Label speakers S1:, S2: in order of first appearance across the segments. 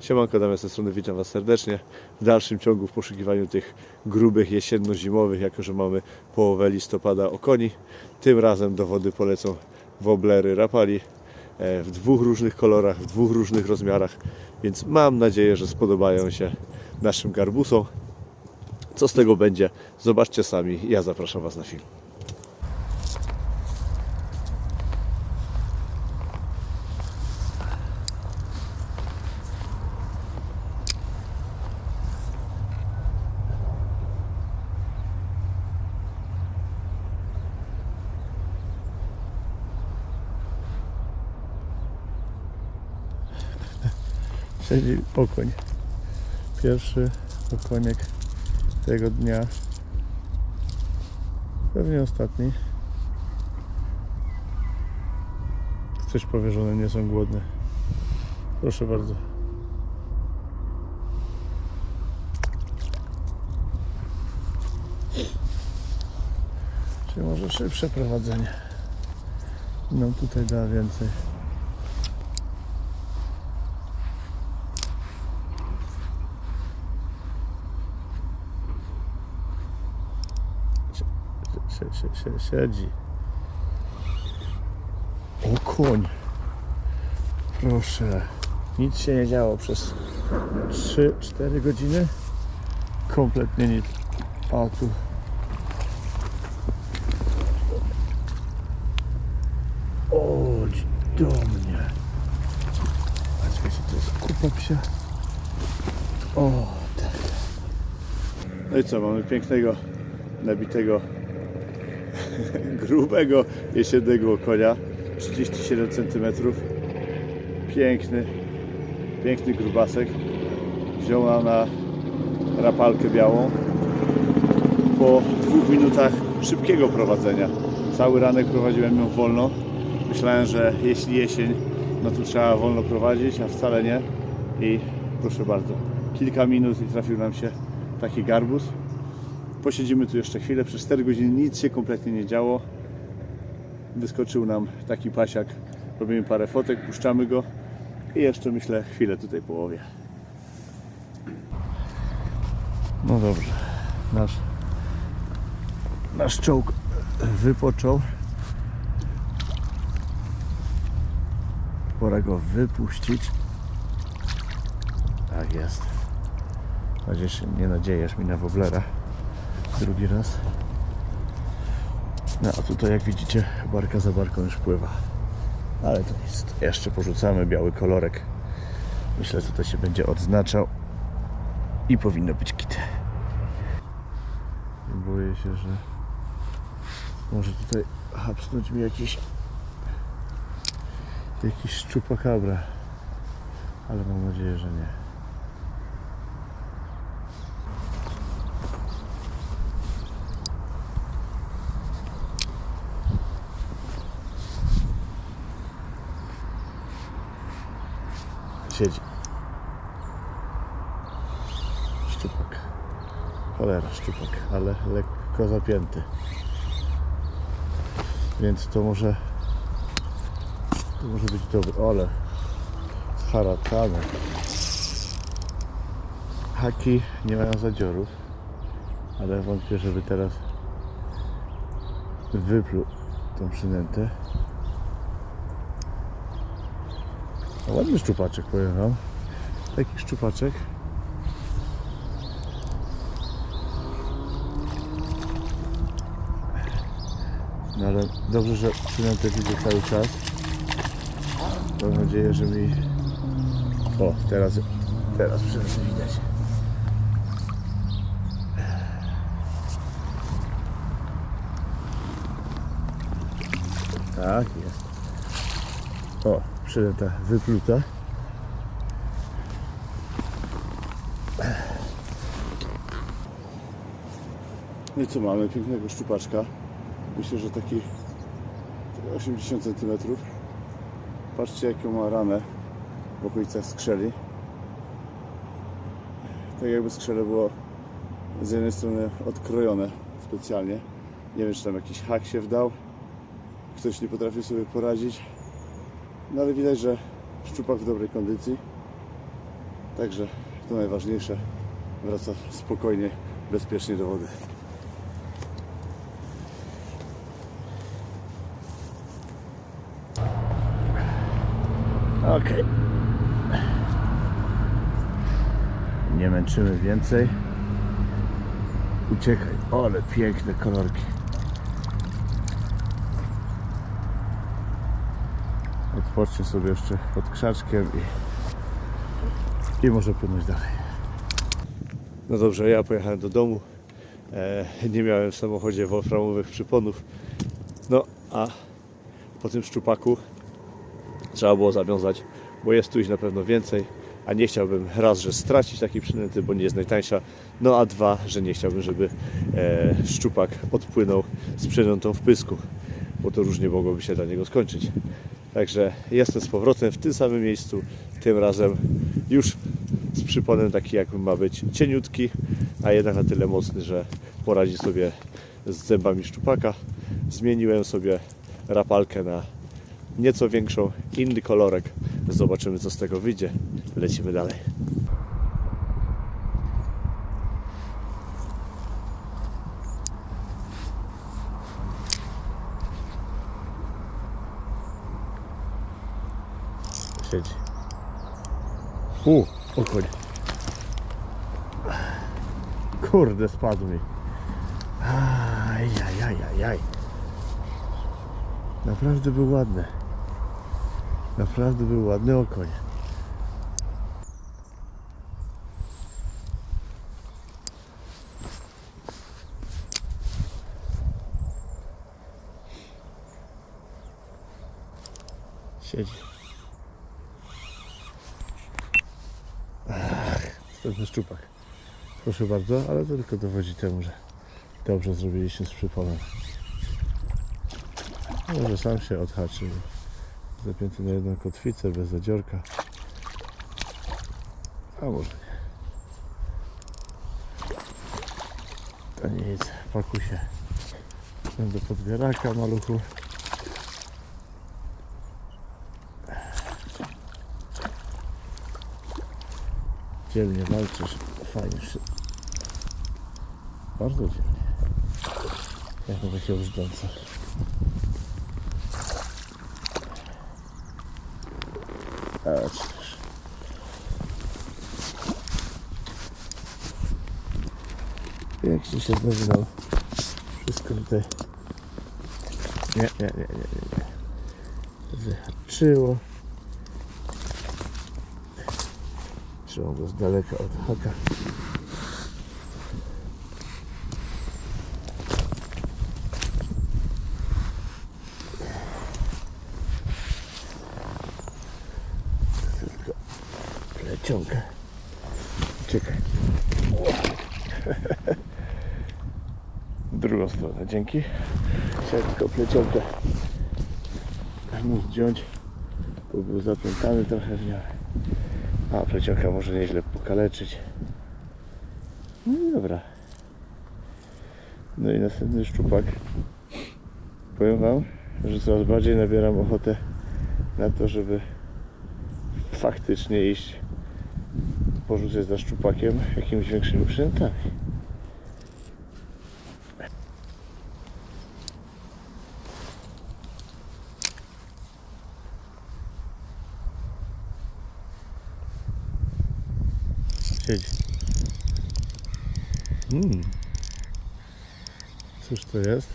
S1: Siemanko, Damian z tej strony, witam Was serdecznie. W dalszym ciągu w poszukiwaniu tych grubych jesienno-zimowych, jako że mamy połowę listopada okoni. Tym razem do wody polecą woblery rapali e, w dwóch różnych kolorach, w dwóch różnych rozmiarach, więc mam nadzieję, że spodobają się naszym garbusom. Co z tego będzie? Zobaczcie sami. Ja zapraszam Was na film.
S2: Siedzi okoń. Pierwszy okoniek tego dnia. Pewnie ostatni. Coś powie, że one nie są głodne. Proszę bardzo. Czy może szybsze prowadzenie? Nam tutaj da więcej. Siedzi. O koń. Proszę. Nic się nie działo przez 3-4 godziny. Kompletnie nic. A tu. Chodź do mnie. A czekajcie, to jest kupa psia. O, tak.
S1: No i co, mamy pięknego, nabitego, grubego, jesiennego konia, 37 cm. Piękny, piękny grubasek. Wziął nam na rapalkę białą. Po dwóch minutach szybkiego prowadzenia. Cały ranek prowadziłem ją wolno. Myślałem, że jeśli jesień, no to trzeba wolno prowadzić, a wcale nie. I proszę bardzo, kilka minut i trafił nam się taki garbus. Posiedzimy tu jeszcze chwilę, przez 4 godziny nic się kompletnie nie działo. Wyskoczył nam taki pasiak, robimy parę fotek, puszczamy go i jeszcze myślę chwilę tutaj połowie.
S2: No dobrze. Nasz, nasz czołg wypoczął. Pora go wypuścić. Tak jest. Nadzieję, nie nadziejesz mi na woblera. Drugi raz. No a tutaj jak widzicie barka za barką już pływa. Ale to nic. Jeszcze porzucamy biały kolorek. Myślę, że to się będzie odznaczał i powinno być kit. Boję się, że może tutaj hapsnąć mi jakiś jakiś szczupakabra, ale mam nadzieję, że nie. Siedzi. Szczupak. Cholera, szczupak, ale lekko zapięty. Więc to może to może być dobre. Ale haratany. Haki nie mają zadziorów, ale wątpię, żeby teraz wypluł tą przynętę. Ładny szczupaczek, wam. Taki szczupaczek. No ale dobrze, że przynętę widzę cały czas. Mam nadzieję, że mi... O, teraz, teraz przynętę widać. Tak jest. O, przynęta wypluta.
S1: No i co mamy? Pięknego szczupaczka. Myślę, że taki 80 cm. Patrzcie jaką ma ranę w okolicach skrzeli. Tak jakby skrzele było z jednej strony odkrojone specjalnie. Nie wiem, czy tam jakiś hak się wdał. Ktoś nie potrafi sobie poradzić. No ale widać, że szczupak w dobrej kondycji. Także to najważniejsze. Wraca spokojnie, bezpiecznie do wody.
S2: Okej. Nie męczymy więcej. Uciekaj. O, ale piękne kolorki. Odpoczcie sobie jeszcze pod krzaczkiem i, i może płynąć dalej.
S1: No dobrze, ja pojechałem do domu. E, nie miałem w samochodzie wolframowych przyponów. No a po tym szczupaku trzeba było zawiązać, bo jest tu ich na pewno więcej. A nie chciałbym raz, że stracić takiej przynęty, bo nie jest najtańsza. No a dwa, że nie chciałbym, żeby e, szczupak odpłynął z przynętą w pysku, bo to różnie mogłoby się dla niego skończyć. Także jestem z powrotem w tym samym miejscu, tym razem już z przyponem taki jakby ma być cieniutki, a jednak na tyle mocny, że poradzi sobie z zębami szczupaka. Zmieniłem sobie rapalkę na nieco większą, inny kolorek. Zobaczymy co z tego wyjdzie. Lecimy dalej.
S2: Siedzi. U, okoń. Kurde, spadł mi. Ajajajajaj. Naprawdę był ładny. Naprawdę był ładny okoń. Siedzi. Następny szczupak. Proszę bardzo, ale to tylko dowodzi temu, że dobrze zrobiliśmy z przyponem. Może sam się odhaczy. Zapięty na jedną kotwicę, bez zadziorka. A może nie. To nic, pakuj się. Do podbieraka maluchu. Dzielnie walczysz. Fajnie. Bardzo dzielnie. Jak na takiego brzdąca. Czyż. Pięknie się zawinął. Wszystko tutaj. Nie, nie, nie, nie. nie. Wyhaczyło. Trzymam go z daleka od haka. Tylko. Czekaj. W drugą stronę, dzięki. Chciałem tylko plecionkę mu zdjąć, bo był zaplątany trochę w nią. A plecionka może nieźle pokaleczyć. No i dobra. No i następny szczupak. Powiem Wam, że coraz bardziej nabieram ochotę na to, żeby faktycznie iść porzucać za szczupakiem jakimiś większymi przynętami. Siedzi. Hmm. Cóż to jest?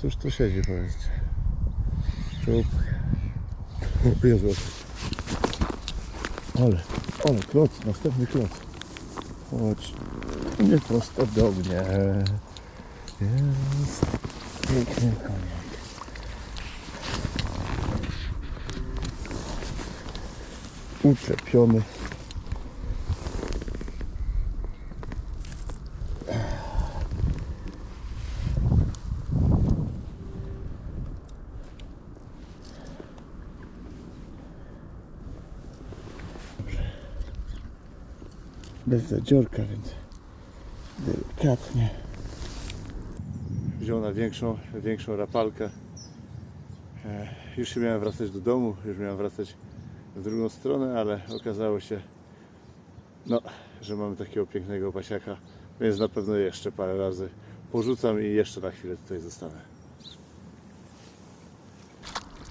S2: Cóż to siedzi, powiedzcie? Szczupak. Jezu. Ale, ale kloc, następny kloc. Chodź. Nie prosto do mnie. Jest piękny koniak. Uczepiony. Bez zadziorka, więc delikatnie.
S1: Wziął na większą, większą rapalkę. E, Już się miałem wracać do domu, już miałem wracać w drugą stronę, ale okazało się, no, że mamy takiego pięknego pasiaka, więc na pewno jeszcze parę razy porzucam i jeszcze na chwilę tutaj zostanę.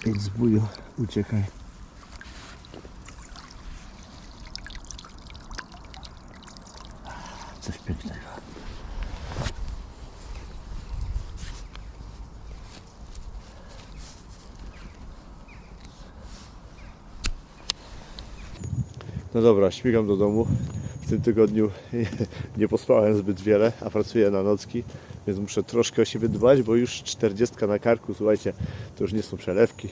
S2: Idź z buju, uciekaj. Coś pięknego.
S1: No dobra, śmigam do domu. W tym tygodniu nie pospałem zbyt wiele, a pracuję na nocki, więc muszę troszkę o siebie dbać, bo już 40 na karku, słuchajcie, to już nie są przelewki.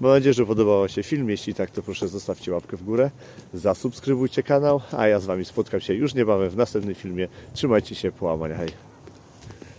S1: Mam nadzieję, że podobał się film. Jeśli tak, to proszę zostawcie łapkę w górę, zasubskrybujcie kanał, a ja z Wami spotkam się już niebawem w następnym filmie. Trzymajcie się, połamania, hej!